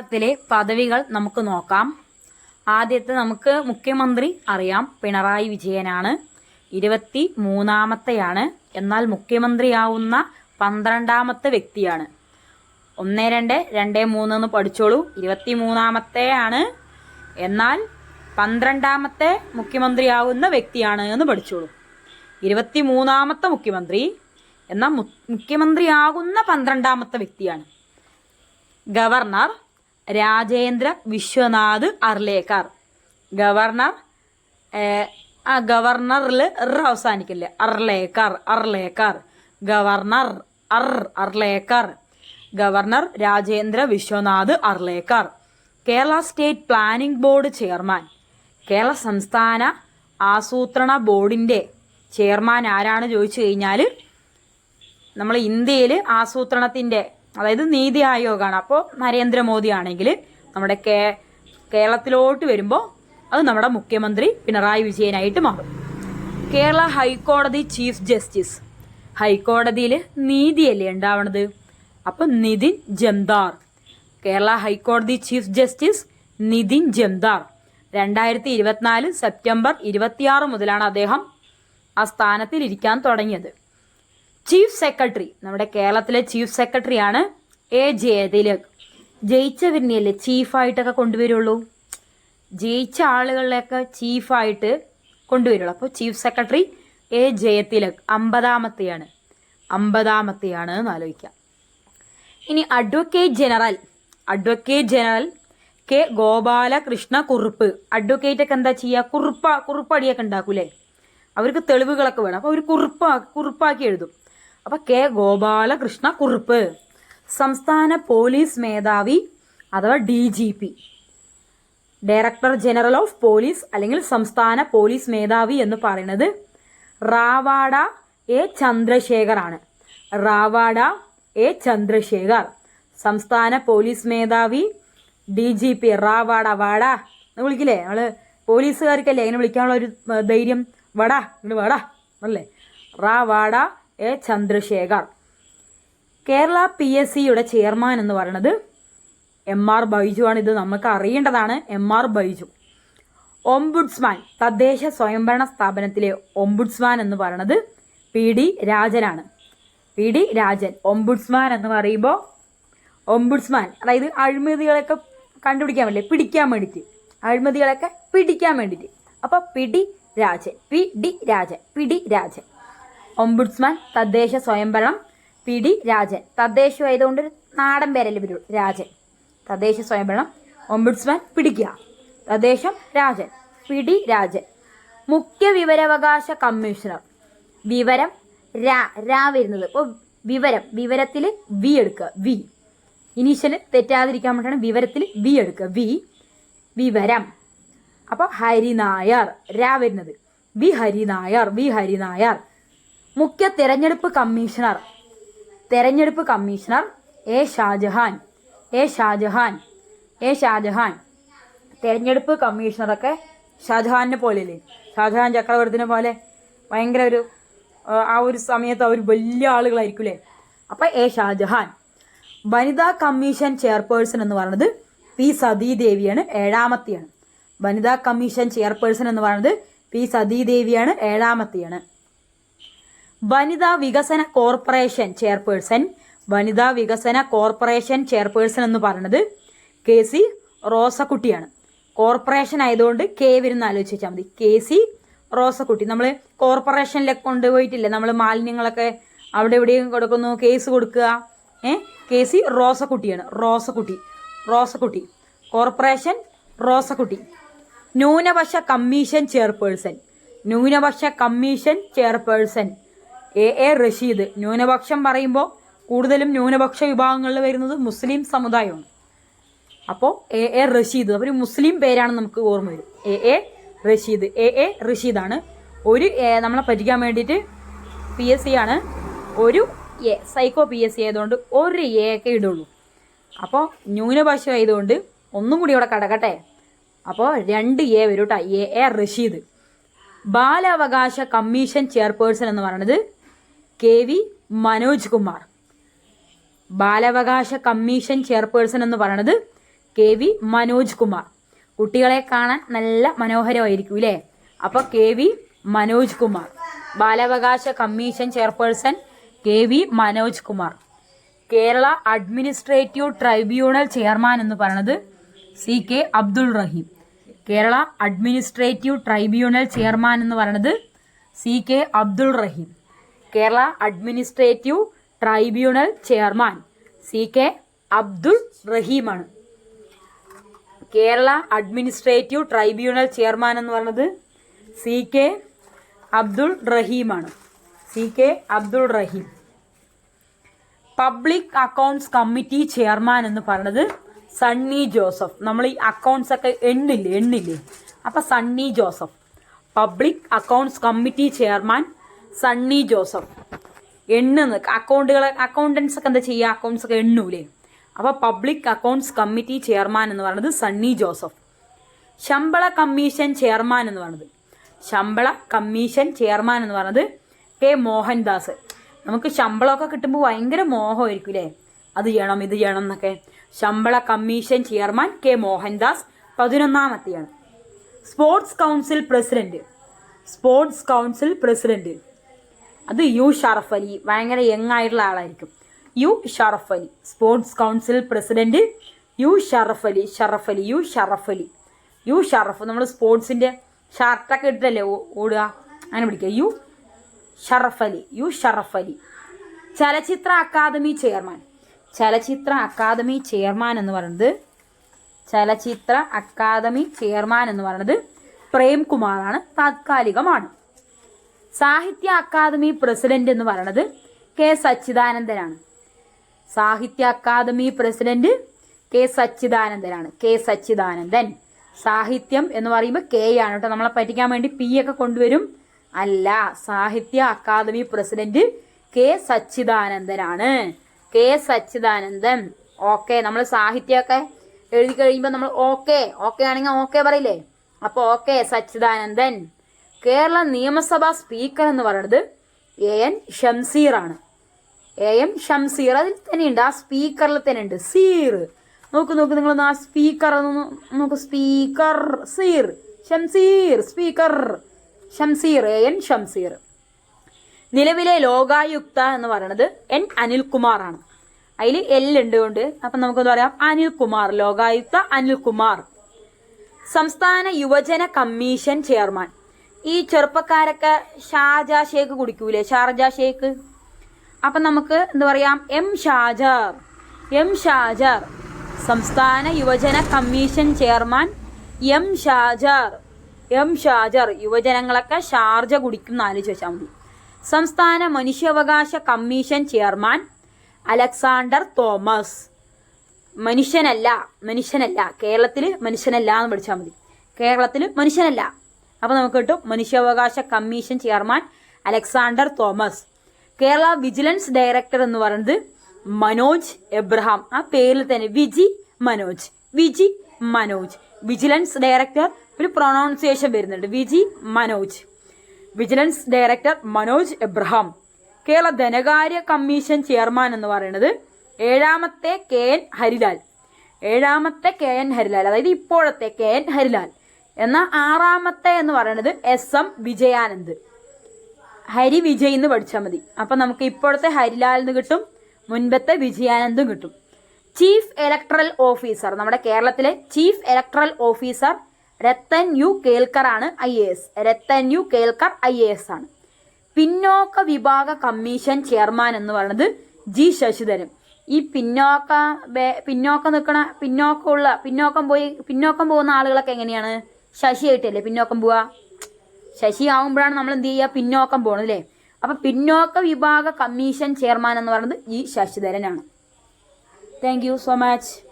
കേരളത്തിലെ പദവികൾ നമുക്ക് നോക്കാം. ആദ്യത്തെ നമുക്ക് മുഖ്യമന്ത്രി അറിയാം. പിണറായി വിജയനാണ്. ഇരുപത്തി മൂന്നാമത്തെയാണ് എന്നാൽ മുഖ്യമന്ത്രിയാവുന്ന പന്ത്രണ്ടാമത്തെ വ്യക്തിയാണ്. ഒന്ന് രണ്ട് രണ്ട് മൂന്ന് എന്ന് പഠിച്ചോളൂ. ഇരുപത്തി മൂന്നാമത്തെയാണ് എന്നാൽ പന്ത്രണ്ടാമത്തെ മുഖ്യമന്ത്രിയാവുന്ന വ്യക്തിയാണ് എന്ന് പഠിച്ചോളൂ. ഇരുപത്തി മൂന്നാമത്തെ മുഖ്യമന്ത്രി. എന്നാൽ മുഖ്യമന്ത്രിയാകുന്ന പന്ത്രണ്ടാമത്തെ വ്യക്തിയാണ്. ഗവർണർ രാജേന്ദ്ര വിശ്വനാഥ് അർലേക്കർ. ഗവർണർ ആ ഗവർണറിൽ റ അവസാനിക്കില്ലേ? അർലേക്കർ അർലേക്കർ. ഗവർണർ അർ Arlekar. Governor Rajendra Vishwanath Arlekar. Kerala state planning board chairman. Kerala സംസ്ഥാന ആസൂത്രണ ബോർഡിന്റെ ചെയർമാൻ ആരാണ് ചോദിച്ചു കഴിഞ്ഞാൽ നമ്മൾ ഇന്ത്യയിൽ ആസൂത്രണത്തിന്റെ അതായത് നീതി ആയോഗാണ്. അപ്പോൾ നരേന്ദ്രമോദി ആണെങ്കിൽ നമ്മുടെ കേ കേരളത്തിലോട്ട് വരുമ്പോൾ അത് നമ്മുടെ മുഖ്യമന്ത്രി പിണറായി വിജയനായിട്ട് മാറും. കേരള ഹൈക്കോടതി ചീഫ് ജസ്റ്റിസ്. ഹൈക്കോടതിയിൽ നീതിയല്ലേ ഉണ്ടാവണത്? അപ്പം നിതിൻ ജംദാർ. കേരള ഹൈക്കോടതി ചീഫ് ജസ്റ്റിസ് നിതിൻ ജംദാർ. രണ്ടായിരത്തി ഇരുപത്തിനാല് സെപ്റ്റംബർ ഇരുപത്തിയാറ് മുതലാണ് അദ്ദേഹം ആ സ്ഥാനത്തിൽ ഇരിക്കാൻ തുടങ്ങിയത്. ചീഫ് സെക്രട്ടറി നമ്മുടെ കേരളത്തിലെ ചീഫ് സെക്രട്ടറിയാണ് എ ജയതിലക് ജയിച്ചവരിനെയല്ലേ ചീഫായിട്ടൊക്കെ കൊണ്ടുവരുള്ളൂ? ജയിച്ച ആളുകളിലൊക്കെ ചീഫായിട്ട് കൊണ്ടുവരുള്ളൂ. അപ്പോൾ ചീഫ് സെക്രട്ടറി എ ജയതിലക് അമ്പതാമത്തെയാണ്. അമ്പതാമത്തെയാണ് എന്ന് ആലോചിക്കാം. ഇനി advocate general advocate general K Gopalakrishna Kurup. Advocate ഒക്കെ എന്താ ചെയ്യുക കുറുപ്പ കുറുപ്പടിയൊക്കെ ഉണ്ടാക്കൂലേ? അവർക്ക് തെളിവുകളൊക്കെ വേണം. അപ്പോൾ അവർ കുറുപ്പാ കുറുപ്പാക്കി എഴുതും. അപ്പോൾ കെ ഗോപാലകൃഷ്ണ കുറുപ്പ്. സംസ്ഥാന പോലീസ് മേധാവി അഥവാ D G P. Director general of police അല്ലെങ്കിൽ സംസ്ഥാന പോലീസ് മേധാവി എന്ന് പറയുന്നത് റാവാഡ എ ചന്ദ്രശേഖർ ആണ് റാവാഡ എ ചന്ദ്രശേഖർ. സംസ്ഥാന പോലീസ് മേധാവി ഡി ജി പി. റാവാഡ വാട. എന്ന് വിളിക്കില്ലേ? നമ്മൾ പോലീസുകാർക്കല്ലേ? എങ്ങനെ വിളിക്കാനുള്ള ഒരു ധൈര്യം. വടാ. ഇങ്ങോട്ട് വാടാ. അല്ലേ? Ravada A Chandrasekhar. Kerala P S സിയുടെ ചെയർമാൻ എന്ന് പറയുന്നത് എം ആർ ബൈജു ആണ്. ഇത് നമുക്ക് അറിയേണ്ടതാണ് എം ആർ ബൈജു. ഓംബുഡ്സ്മാൻ തദ്ദേശ സ്വയംഭരണ സ്ഥാപനത്തിലെ ഓംബുഡ്സ്മാൻ എന്ന് പറയുന്നത് പി ഡി രാജനാണ് പി ഡി രാജൻ ഓംബുഡ്സ്മാൻ എന്ന് പറയുമ്പോൾ ഓംബുഡ്സ്മാൻ അതായത് അഴിമതികളൊക്കെ കണ്ടുപിടിക്കാൻ വേണ്ടി പിടിക്കാൻ വേണ്ടിയിട്ട് അഴിമതികളൊക്കെ പിടിക്കാൻ വേണ്ടിയിട്ട്. അപ്പോൾ P D Rajan P D Rajan P D Rajan. Ombudsman തദ്ദേശ സ്വയംഭരണം പി ഡി രാജൻ. തദ്ദേശമായതുകൊണ്ട് നാടൻ പേരല്ലേ വരൂ രാജൻ. തദ്ദേശ സ്വയംഭരണം ഒംബുഡ്സ്മാൻ പിടിക്കുക. തദ്ദേശം രാജൻ. P D Rajan. മുഖ്യ വിവരാവകാശ കമ്മീഷണർ. വിവരം രാ രാ വരുന്നത്. ഇപ്പോൾ വിവരം വിവരത്തിൽ വി എടുക്കുക. വി. ഇനീഷ്യൽ തെറ്റാതിരിക്കാൻ വേണ്ടിയാണ് വിവരത്തിൽ വി എടുക്കുക. വി. വിവരം. അപ്പോൾ ഹരിനായർ. രാ വരുന്നത്. V Harinair V Harinair. മുഖ്യ തെരഞ്ഞെടുപ്പ് കമ്മീഷണർ. തെരഞ്ഞെടുപ്പ് commissioner A Shajahan. A Shajahan. A Shajahan. തെരഞ്ഞെടുപ്പ് കമ്മീഷണറൊക്കെ ഷാജഹാനെ പോലെയല്ലേ? ഷാജഹാൻ ചക്രവർത്തിനെ പോലെ ഭയങ്കര ഒരു ആ, ഒരു സമയത്ത് അവർ വലിയ ആളുകളായിരിക്കും അല്ലേ അപ്പം എ ഷാജഹാൻ. വനിതാ കമ്മീഷൻ ചെയർപേഴ്സൺ എന്ന് പറയുന്നത് പി സതീദേവിയാണ് ഏഴാമത്തെയാണ്. വനിതാ കമ്മീഷൻ ചെയർപേഴ്സൺ എന്ന് പറയുന്നത് പി സതീദേവിയാണ് ഏഴാമത്തെയാണ്. വനിതാ വികസന കോർപ്പറേഷൻ ചെയർപേഴ്സൺ വനിതാ വികസന കോർപ്പറേഷൻ ചെയർപേഴ്സൺ എന്ന് പറയുന്നത് കെ സി റോസക്കുട്ടിയാണ്. കോർപ്പറേഷൻ ആയതുകൊണ്ട് കെ വരുന്ന ആലോചിച്ച് വെച്ചാൽ മതി. K C Rosakutty. നമ്മൾ കോർപ്പറേഷനിലൊക്കെ കൊണ്ടുപോയിട്ടില്ലേ? നമ്മൾ മാലിന്യങ്ങളൊക്കെ അവിടെ എവിടെയും കൊടുക്കുന്നു. കേസ് കൊടുക്കുക. ഏ? കെ സി റോസക്കുട്ടിയാണ്. റോസക്കുട്ടി. റോസക്കുട്ടി. കോർപ്പറേഷൻ റോസക്കുട്ടി. ന്യൂനപക്ഷ കമ്മീഷൻ ചെയർപേഴ്സൺ. ന്യൂനപക്ഷ commission chairperson. A A Rasheed. ന്യൂനപക്ഷം പറയുമ്പോൾ കൂടുതലും ന്യൂനപക്ഷ വിഭാഗങ്ങളിൽ വരുന്നത് മുസ്ലിം സമുദായമാണ്. അപ്പോൾ എ എ റഷീദ്. ഒരു മുസ്ലിം പേരാണ് നമുക്ക് ഓർമ്മ വരും. A A Rasheed. A A റഷീദാണ്. ഒരു നമ്മളെ പഠിക്കാൻ വേണ്ടിയിട്ട് പി എസ് സി ആണ്. ഒരു A psycho P S C ആയതുകൊണ്ട് ഒരു എ ഒക്കെ ഇടുള്ളൂ. അപ്പോൾ ന്യൂനപക്ഷ ആയതുകൊണ്ട് ഒന്നും കൂടി ഇവിടെ കടക്കട്ടെ. അപ്പോൾ രണ്ട് എ വരും കേട്ടോ എ എ റഷീദ്. ബാലാവകാശ കമ്മീഷൻ ചെയർപേഴ്സൺ എന്ന് പറയുന്നത് കെ വി മനോജ് കുമാർ. ബാലാവകാശ കമ്മീഷൻ ചെയർപേഴ്സൺ എന്ന് പറയുന്നത് കെ വി മനോജ് കുമാർ. കുട്ടികളെ കാണാൻ നല്ല മനോഹരമായിരിക്കും ഇല്ലേ? അപ്പോൾ കെ വി മനോജ് കുമാർ. ബാലാവകാശ commission chairperson K V Manoj Kumar. Kerala administrative tribunal chairman എന്ന് പറയുന്നത് C K Abdul Rahim. Kerala administrative tribunal chairman എന്ന് പറയുന്നത് C K Abdul Rahim. Kerala administrative tribunal chairman C K Abdul റഹീമാണ്. Kerala administrative tribunal chairman എന്ന് പറയുന്നത് C K Abdul റഹീമാണ്. C K Abdul Rahim. Public accounts committee chairman എന്ന് പറയുന്നത് Sunny Joseph. നമ്മൾ ഈ accounts ഒക്കെ എണ്ണില്ലേ എണ്ണില്ലേ? അപ്പം Sunny Joseph. Public accounts committee chairman Sunny Joseph. എണ്ണുന്ന അക്കൗണ്ടുകൾ അക്കൗണ്ടൻസ് ഒക്കെ എന്താ ചെയ്യുക? അക്കൗണ്ട്സ് ഒക്കെ എണ്ണൂലേ. അപ്പോൾ പബ്ലിക് അക്കൗണ്ട്സ് കമ്മിറ്റി ചെയർമാൻ എന്ന് പറയുന്നത് സണ്ണി ജോസഫ്. ശമ്പള കമ്മീഷൻ ചെയർമാൻ എന്ന് പറയുന്നത് ശമ്പള കമ്മീഷൻ ചെയർമാൻ എന്ന് പറയുന്നത് കെ മോഹൻദാസ്. നമുക്ക് ശമ്പളമൊക്കെ കിട്ടുമ്പോൾ ഭയങ്കര മോഹമായിരിക്കും അല്ലേ അത് ചെയ്യണം ഇത് ചെയ്യണം എന്നൊക്കെ. ശമ്പള commission chairman K Mohandas പതിനൊന്നാമത്തെയാണ്. Sports council president sports council president അത് യു ഷറഫ് അലി ഭയങ്കര യങ് ആയിട്ടുള്ള ആളായിരിക്കും. U Sharaf Ali sports council president U Sharaf Ali Sharaf Ali U Sharaf Ali. U Sharaf നമ്മൾ സ്പോർട്സിന്റെ ഷർട്ടൊക്കെ ഇട്ടല്ലേ ഓടുക? അങ്ങനെ പിടിക്കുക. U Sharaf Ali U Sharaf Ali. ചലച്ചിത്ര അക്കാദമി ചെയർമാൻ. ചലച്ചിത്ര അക്കാദമി ചെയർമാൻ എന്ന് പറയുന്നത് ചലച്ചിത്ര അക്കാദമി ചെയർമാൻ എന്ന് പറയുന്നത് പ്രേംകുമാറാണ്. താത്കാലികമാണ്. സാഹിത്യ അക്കാദമി പ്രസിഡന്റ് എന്ന് പറയുന്നത് കെ സച്ചിദാനന്ദനാണ്. സാഹിത്യ അക്കാദമി പ്രസിഡന്റ് കെ സച്ചിദാനന്ദനാണ്. കെ സച്ചിദാനന്ദൻ. സാഹിത്യം എന്ന് പറയുമ്പോൾ കെ ആണ് കേട്ടോ. നമ്മളെ പറ്റിക്കാൻ വേണ്ടി പി ഒക്കെ കൊണ്ടുവരും. അല്ല സാഹിത്യ അക്കാദമി പ്രസിഡന്റ് കെ സച്ചിദാനന്ദനാണ്. കെ സച്ചിദാനന്ദൻ. ഓക്കെ നമ്മൾ സാഹിത്യമൊക്കെ എഴുതി കഴിയുമ്പോൾ നമ്മൾ ഓക്കെ. ഓക്കെ ആണെങ്കിൽ ഓക്കെ പറയില്ലേ? അപ്പോൾ ഓക്കെ സച്ചിദാനന്ദൻ. കേരള നിയമസഭാ സ്പീക്കർ എന്ന് പറയുന്നത് എ എൻ ആണ് എ എം ഷംസീർ അതിൽ തന്നെയുണ്ട്. ആ സ്പീക്കറിൽ തന്നെ ഉണ്ട് സീർ. നോക്ക് നോക്ക് നിങ്ങളൊന്ന് ആ സ്പീക്കർ നോക്ക്. Speaker Seer. Shamseer speaker. Shamseer A N Shamseer നിലവിലെ ലോകായുക്ത എന്ന് പറയുന്നത് എൻ അനിൽകുമാർ ആണ് അതിൽ എൽ ഉണ്ട് കൊണ്ട് അപ്പം നമുക്കെന്താ പറയാം. അനിൽകുമാർ ലോകായുക്ത അനിൽകുമാർ. സംസ്ഥാന യുവജന കമ്മീഷൻ ചെയർമാൻ. ഈ ചെറുപ്പക്കാരൊക്കെ ഷാജ ഷേക്ക് കുടിക്കൂലേ? Sharjah shake? അപ്പം നമുക്ക് എന്താ പറയാം? എം ഷാജർ എം ഷാജർ സംസ്ഥാന യുവജന commission chairman M Shajar M Shajar യുവജനങ്ങളൊക്കെ Sharjah കുടിക്കും എന്ന് വെച്ചാൽ മതി. സംസ്ഥാന മനുഷ്യാവകാശ കമ്മീഷൻ ചെയർമാൻ അലക്സാണ്ടർ തോമസ്. മനുഷ്യനല്ല മനുഷ്യനല്ല. കേരളത്തിൽ മനുഷ്യനല്ല എന്ന് പഠിച്ചാൽ മതി. കേരളത്തിൽ മനുഷ്യനല്ല. അപ്പോൾ നമുക്ക് കിട്ടും മനുഷ്യാവകാശ commission chairman Alexander Thomas. Kerala vigilance director എന്ന് പറയുന്നത് മനോജ് എബ്രഹാം. ആ പേരിൽ തന്നെ വിജി മനോജ്. വിജി മനോജ്. വിജിലൻസ് ഡയറക്ടർ ഒരു പ്രൊണൗൺസിയേഷൻ വരുന്നുണ്ട്. Viji Manoj. Vigilance director Manoj Abraham. Kerala ധനകാര്യ കമ്മീഷൻ ചെയർമാൻ എന്ന് പറയുന്നത് ഏഴാമത്തെ കെ എൻ ഹരിലാൽ. ഏഴാമത്തെ കെ എൻ ഹരിലാൽ. അതായത് ഇപ്പോഴത്തെ കെ എൻ ഹരിലാൽ. എന്നാൽ ആറാമത്തെ എന്ന് പറയുന്നത് എസ് എം വിജയാനന്ദ്. ഹരി വിജയ് എന്ന് പഠിച്ചാൽ മതി. അപ്പം നമുക്ക് ഇപ്പോഴത്തെ ഹരിലാൽ എന്ന് കിട്ടും മുൻപത്തെ വിജയാനന്ദും കിട്ടും. ചീഫ് ഇലക്ട്രൽ ഓഫീസർ നമ്മുടെ കേരളത്തിലെ chief electoral officer Rathan U Kelkar ആണ് I A S. Rathan U Kelkar I A S ആണ്. പിന്നോക്ക വിഭാഗ കമ്മീഷൻ ചെയർമാൻ എന്ന് പറയുന്നത് ജി ശശിധരൻ. ഈ പിന്നോക്ക പിന്നോക്കം നിൽക്കണ പിന്നോക്കമുള്ള പിന്നോക്കം പോയി പിന്നോക്കം പോകുന്ന ആളുകളൊക്കെ എങ്ങനെയാണ്? ശശിയായിട്ടല്ലേ പിന്നോക്കം പോവാ? ശശി ആവുമ്പോഴാണ് നമ്മൾ എന്ത് ചെയ്യുക? പിന്നോക്കം പോകണം അല്ലേ? അപ്പൊ പിന്നോക്ക വിഭാഗ കമ്മീഷൻ ചെയർമാൻ എന്ന് പറയുന്നത് ഈ ശശിധരനാണ്. Thank you so much